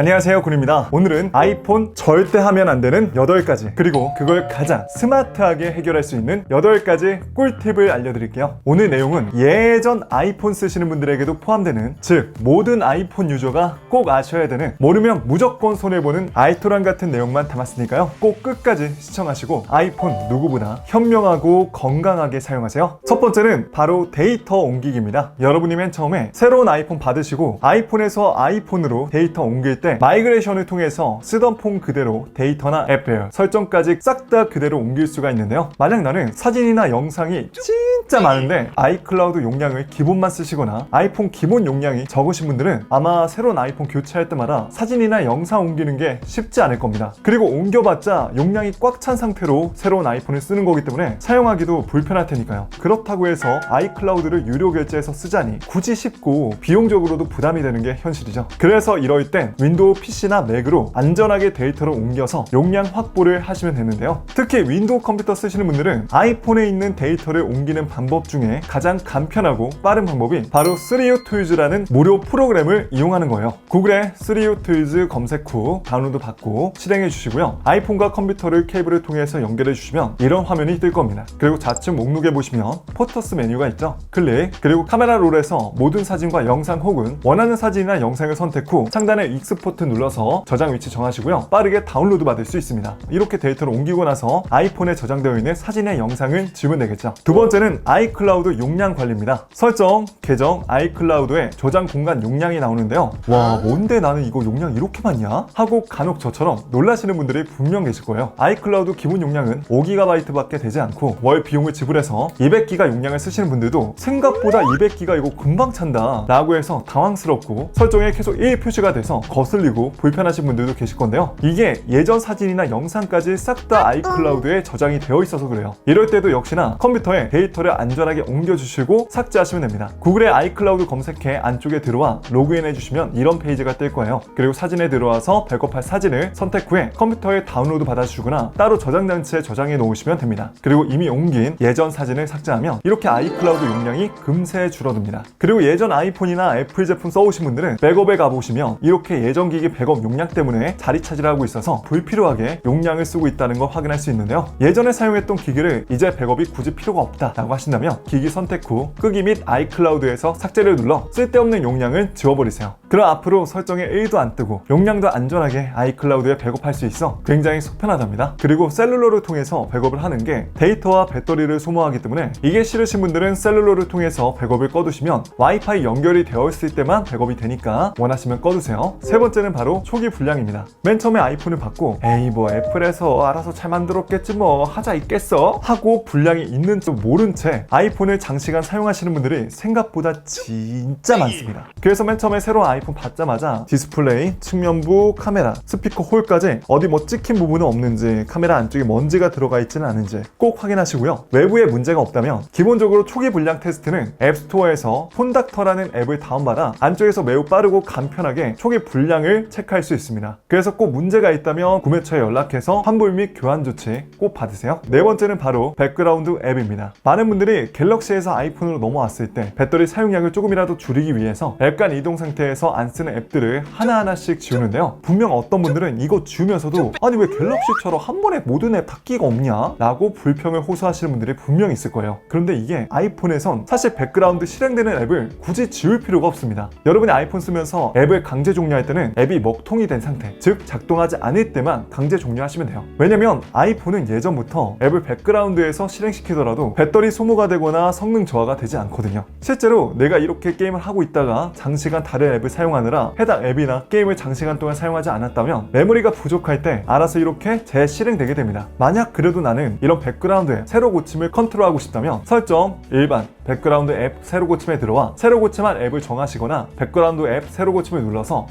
안녕하세요 군입니다. 오늘은 아이폰 절대 하면 안 되는 8가지 그리고 그걸 가장 스마트하게 해결할 수 있는 8가지 꿀팁을 알려드릴게요. 오늘 내용은 예전 아이폰 쓰시는 분들에게도 포함되는 즉 모든 아이폰 유저가 꼭 아셔야 되는 모르면 무조건 손해보는 아이토란 같은 내용만 담았으니까요. 꼭 끝까지 시청하시고 아이폰 누구보다 현명하고 건강하게 사용하세요. 첫 번째는 바로 데이터 옮기기입니다. 여러분이 맨 처음에 새로운 아이폰 받으시고 아이폰에서 아이폰으로 데이터 옮길 때 마이그레이션을 통해서 쓰던 폰 그대로 데이터나 앱별 설정까지 싹 다 그대로 옮길 수가 있는데요. 만약 나는 사진이나 영상이 진짜 많은데 아이클라우드 용량을 기본만 쓰시거나 아이폰 기본 용량이 적으신 분들은 아마 새로운 아이폰 교체할 때마다 사진이나 영상 옮기는 게 쉽지 않을 겁니다. 그리고 옮겨봤자 용량이 꽉 찬 상태로 새로운 아이폰을 쓰는 거기 때문에 사용하기도 불편할 테니까요. 그렇다고 해서 아이클라우드를 유료 결제해서 쓰자니 굳이 쉽고 비용적으로도 부담이 되는 게 현실이죠. 그래서 이럴 땐 윈도우 PC나 맥으로 안전하게 데이터를 옮겨서 용량 확보를 하시면 되는데요. 특히 윈도우 컴퓨터 쓰시는 분들은 아이폰에 있는 데이터를 옮기는 방법 중에 가장 간편하고 빠른 방법이 바로 3U Tools라는 무료 프로그램을 이용하는 거예요. 구글에 3U Tools 검색 후 다운로드 받고 실행해 주시고요. 아이폰과 컴퓨터를 케이블을 통해서 연결해 주시면 이런 화면이 뜰 겁니다. 그리고 좌측 목록에 보시면 포토스 메뉴가 있죠. 클릭. 그리고 카메라 롤에서 모든 사진과 영상 혹은 원하는 사진이나 영상을 선택 후 상단에 익스 포트 눌러서 저장 위치 정하시고요. 빠르게 다운로드 받을 수 있습니다. 이렇게 데이터를 옮기고 나서 아이폰에 저장되어 있는 사진의 영상을 지우면 되겠죠. 두 번째는 아이클라우드 용량 관리입니다. 설정 계정 아이클라우드에 저장 공간 용량이 나오는데요. 와 뭔데 나는 이거 용량 이렇게 많냐? 하고 간혹 저처럼 놀라시는 분들이 분명 계실 거예요. 아이클라우드 기본 용량은 5GB 밖에 되지 않고 월 비용을 지불해서 200기가 용량을 쓰시는 분들도 생각보다 200기가 이거 금방 찬다 라고 해서 당황스럽고 설정에 계속 1 표시가 돼서 거슬 리고 불편하신 분들도 계실 건데요. 이게 예전 사진이나 영상까지 싹 다 아이클라우드에 저장이 되어 있어서 그래요. 이럴 때도 역시나 컴퓨터에 데이터를 안전하게 옮겨주시고 삭제하시면 됩니다. 구글의 아이클라우드 검색해 안쪽에 들어와 로그인 해 주시면 이런 페이지가 뜰 거예요. 그리고 사진에 들어와서 백업할 사진을 선택 후에 컴퓨터에 다운로드 받아주시거나 따로 저장 장치에 저장해 놓으시면 됩니다. 그리고 이미 옮긴 예전 사진을 삭제하면 이렇게 아이클라우드 용량이 금세 줄어듭니다. 그리고 예전 아이폰이나 애플 제품 써오신 분들은 백업에 가보시면 이렇게 예전 기기 백업 용량 때문에 자리 차지를 하고 있어서 불필요하게 용량을 쓰고 있다는 걸 확인할 수 있는데요. 예전에 사용했던 기기를 이제 백업이 굳이 필요가 없다 라고 하신다면 기기 선택 후 끄기 및 아이클라우드에서 삭제를 눌러 쓸데없는 용량을 지워버리세요. 그럼 앞으로 설정에 1도 안 뜨고 용량도 안전하게 아이클라우드에 백업할 수 있어 굉장히 속편하답니다. 그리고 셀룰러를 통해서 백업을 하는 게 데이터와 배터리를 소모하기 때문에 이게 싫으신 분들은 셀룰러를 통해서 백업을 꺼두시면 와이파이 연결이 되어 있을 때만 백업이 되니까 원하시면 꺼두세요. 세 번째 는 바로 초기 불량입니다. 맨 처음에 아이폰을 받고 에이 뭐 애플에서 알아서 잘 만들었겠지 뭐 하자 있겠어? 하고 불량이 있는 줄 모른 채 아이폰을 장시간 사용하시는 분들이 생각보다 진짜 많습니다. 그래서 맨 처음에 새로운 아이폰 받자마자 디스플레이, 측면부, 카메라, 스피커 홀까지 어디 뭐 찍힌 부분은 없는지 카메라 안쪽에 먼지가 들어가 있지는 않은지 꼭 확인하시고요. 외부에 문제가 없다면 기본적으로 초기 불량 테스트는 앱스토어에서 폰닥터라는 앱을 다운받아 안쪽에서 매우 빠르고 간편하게 초기 불량 을 체크할 수 있습니다. 그래서 꼭 문제가 있다면 구매처에 연락해서 환불 및 교환 조치 꼭 받으세요. 네 번째는 바로 백그라운드 앱입니다. 많은 분들이 갤럭시에서 아이폰으로 넘어왔을 때 배터리 사용량을 조금이라도 줄이기 위해서 앱간 이동 상태에서 안 쓰는 앱들을 하나하나씩 지우는데요. 분명 어떤 분들은 이거 지우면서도 아니 왜 갤럭시처럼 한 번에 모든 앱 다 끼가 없냐? 라고 불평을 호소하시는 분들이 분명 있을 거예요. 그런데 이게 아이폰에선 사실 백그라운드 실행되는 앱을 굳이 지울 필요가 없습니다. 여러분이 아이폰 쓰면서 앱을 강제 종료할 때는 앱이 먹통이 된 상태 즉 작동하지 않을 때만 강제 종료하시면 돼요. 왜냐면 아이폰은 예전부터 앱을 백그라운드에서 실행시키더라도 배터리 소모가 되거나 성능 저하가 되지 않거든요. 실제로 내가 이렇게 게임을 하고 있다가 장시간 다른 앱을 사용하느라 해당 앱이나 게임을 장시간 동안 사용하지 않았다면 메모리가 부족할 때 알아서 이렇게 재실행되게 됩니다. 만약 그래도 나는 이런 백그라운드 앱 새로 고침을 컨트롤하고 싶다면 설정 일반 백그라운드 앱 새로 고침에 들어와 새로 고침한 앱을 정하시거나 백그라운드 앱 새로 고침을 눌러서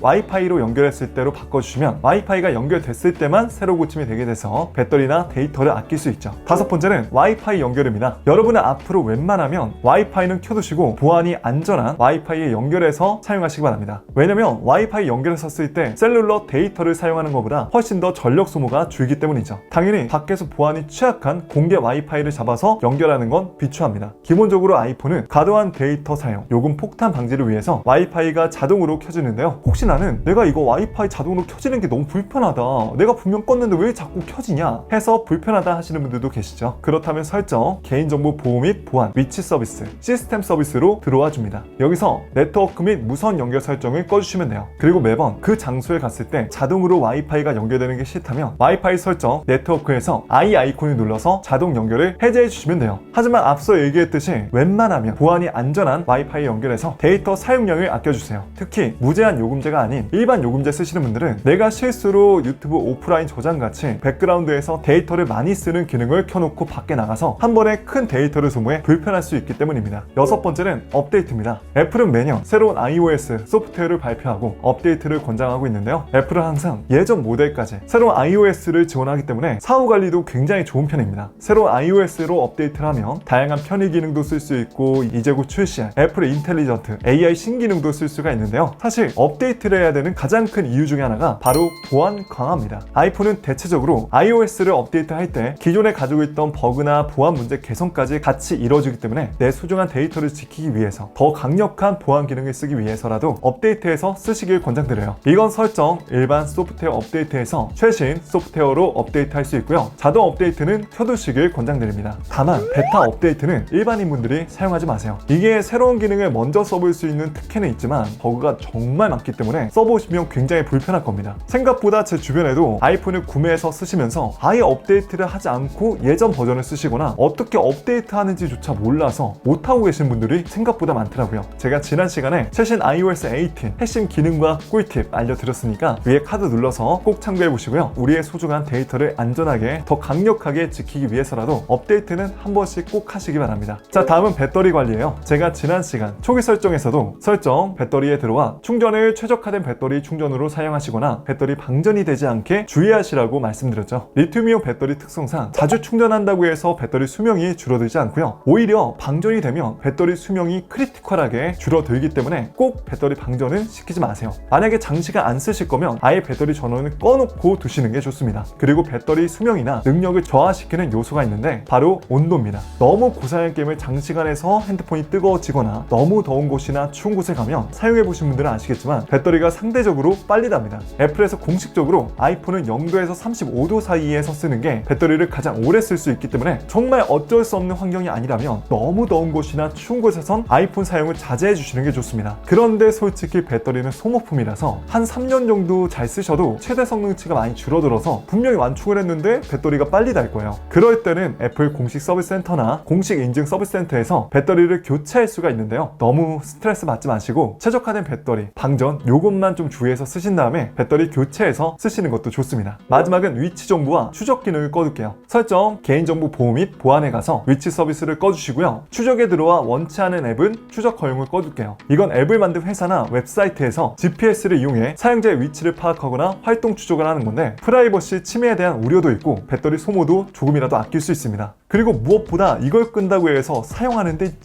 와이파이로 연결했을 때로 바꿔주시면 와이파이가 연결됐을 때만 새로 고침이 되게 돼서 배터리나 데이터를 아낄 수 있죠. 다섯 번째는 와이파이 연결입니다. 여러분은 앞으로 웬만하면 와이파이는 켜두시고 보안이 안전한 와이파이에 연결해서 사용하시기 바랍니다. 왜냐면 와이파이 연결해서 쓸 때 셀룰러 데이터를 사용하는 것보다 훨씬 더 전력 소모가 줄기 때문이죠. 당연히 밖에서 보안이 취약한 공개 와이파이를 잡아서 연결하는 건 비추합니다. 기본적으로 아이폰은 과도한 데이터 사용, 요금 폭탄 방지를 위해서 와이파이가 자동으로 켜지는데요. 혹시 나는 내가 내가 이거 와이파이 자동으로 켜지는 게 너무 불편하다. 내가 분명 껐는데 왜 자꾸 켜지냐? 해서 불편하다 하시는 분들도 계시죠. 그렇다면 설정, 개인정보 보호 및 보안, 위치 서비스, 시스템 서비스로 들어와 줍니다. 여기서 네트워크 및 무선 연결 설정을 꺼주시면 돼요. 그리고 매번 그 장소에 갔을 때 자동으로 와이파이가 연결되는 게 싫다면 와이파이 설정, 네트워크에서 i 아이콘을 눌러서 자동 연결을 해제해 주시면 돼요. 하지만 앞서 얘기했듯이 웬만하면 보안이 안전한 와이파이 연결해서 데이터 사용량을 아껴주세요. 특히 무제한 요금제가 아닌 일반 요금제 쓰시는 분들은 내가 실수로 유튜브 오프라인 저장 같이 백그라운드에서 데이터를 많이 쓰는 기능을 켜놓고 밖에 나가서 한 번에 큰 데이터를 소모해 불편할 수 있기 때문입니다. 여섯 번째는 업데이트입니다. 애플은 매년 새로운 iOS 소프트웨어를 발표하고 업데이트를 권장하고 있는데요. 애플은 항상 예전 모델까지 새로운 iOS를 지원하기 때문에 사후 관리도 굉장히 좋은 편입니다. 새로운 iOS로 업데이트를 하면 다양한 편의 기능도 쓸 수 있고 이제 곧 출시할 애플의 인텔리전트 AI 신기능도 쓸 수가 있는데요. 사실 업데이트를 해야 되는 가장 큰 이유 중에 하나가 바로 보안 강화입니다. 아이폰은 대체적으로 iOS를 업데이트할 때 기존에 가지고 있던 버그나 보안 문제 개선까지 같이 이루어지기 때문에 내 소중한 데이터를 지키기 위해서 더 강력한 보안 기능을 쓰기 위해서라도 업데이트해서 쓰시길 권장드려요. 이건 설정, 일반 소프트웨어 업데이트에서 최신 소프트웨어로 업데이트할 수 있고요. 자동 업데이트는 켜두시길 권장드립니다. 다만 베타 업데이트는 일반인분들이 사용하지 마세요. 이게 새로운 기능을 먼저 써볼 수 있는 특혜는 있지만 버그가 정말 많기 때문에 써보 시면 굉장히 불편할 겁니다. 생각보다 제 주변에도 아이폰을 구매해서 쓰시면서 아예 업데이트를 하지 않고 예전 버전을 쓰시거나 어떻게 업데이트 하는지조차 몰라서 못하고 계신 분들이 생각보다 많더라고요. 제가 지난 시간에 최신 iOS 18 핵심 기능과 꿀팁 알려드렸으니까 위에 카드 눌러서 꼭 참고해 보시고요. 우리의 소중한 데이터를 안전하게 더 강력하게 지키기 위해서라도 업데이트는 한 번씩 꼭 하시기 바랍니다. 자, 다음은 배터리 관리예요. 제가 지난 시간 초기 설정에서도 설정 배터리에 들어와 충전을 최적화된 배터리 충전으로 사용하시거나 배터리 방전이 되지 않게 주의하시라고 말씀드렸죠. 리튬이온 배터리 특성상 자주 충전한다고 해서 배터리 수명이 줄어들지 않고요. 오히려 방전이 되면 배터리 수명이 크리티컬하게 줄어들기 때문에 꼭 배터리 방전은 시키지 마세요. 만약에 장시간 안 쓰실 거면 아예 배터리 전원을 꺼놓고 두시는 게 좋습니다. 그리고 배터리 수명이나 능력을 저하시키는 요소가 있는데 바로 온도입니다. 너무 고사양 게임을 장시간 해서 핸드폰이 뜨거워지거나 너무 더운 곳이나 추운 곳에 가면 사용해 보신 분들은 아시겠지만 배터리가 상대 적으로 빨리 답니다. 애플에서 공식적으로 아이폰은 0도에서 35도 사이에서 쓰는 게 배터리를 가장 오래 쓸 수 있기 때문에 정말 어쩔 수 없는 환경이 아니라면 너무 더운 곳이나 추운 곳에선 아이폰 사용을 자제해 주시는 게 좋습니다. 그런데 솔직히 배터리는 소모품이라서 한 3년 정도 잘 쓰셔도 최대 성능치가 많이 줄어들어서 분명히 완충을 했는데 배터리가 빨리 달 거예요. 그럴 때는 애플 공식 서비스 센터나 공식 인증 서비스 센터에서 배터리를 교체할 수가 있는데요. 너무 스트레스 받지 마시고 최적화된 배터리, 방전 요것만 좀 주의해서 쓰신 다음에 배터리 교체해서 쓰시는 것도 좋습니다. 마지막은 위치 정보와 추적 기능을 꺼둘게요. 설정, 개인정보 보호 및 보안에 가서 위치 서비스를 꺼주시고요. 추적에 들어와 원치 않은 앱은 추적 허용을 꺼둘게요. 이건 앱을 만든 회사나 웹사이트에서 GPS를 이용해 사용자의 위치를 파악하거나 활동 추적을 하는 건데 프라이버시 침해에 대한 우려도 있고 배터리 소모도 조금이라도 아낄 수 있습니다. 그리고 무엇보다 이걸 끈다고 해서 사용하는데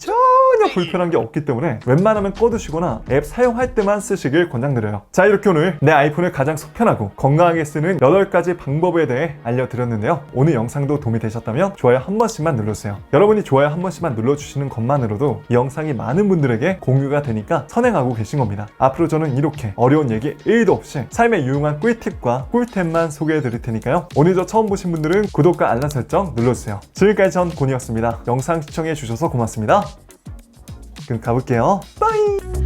전혀 불편한 게 없기 때문에 웬만하면 꺼두시거나 앱 사용할 때만 쓰시길 권장드려요. 자 이렇게 오늘 내 아이폰을 가장 속편하고 건강하게 쓰는 8가지 방법에 대해 알려드렸는데요. 오늘 영상도 도움이 되셨다면 좋아요 한 번씩만 눌러주세요. 여러분이 좋아요 한 번씩만 눌러주시는 것만으로도 이 영상이 많은 분들에게 공유가 되니까 선행하고 계신 겁니다. 앞으로 저는 이렇게 어려운 얘기 1도 없이 삶에 유용한 꿀팁과 꿀템만 소개해 드릴 테니까요. 오늘 저 처음 보신 분들은 구독과 알람 설정 눌러주세요. 지금까지 전 곤이었습니다. 영상 시청해 주셔서 고맙습니다. 그럼 가볼게요. 빠이!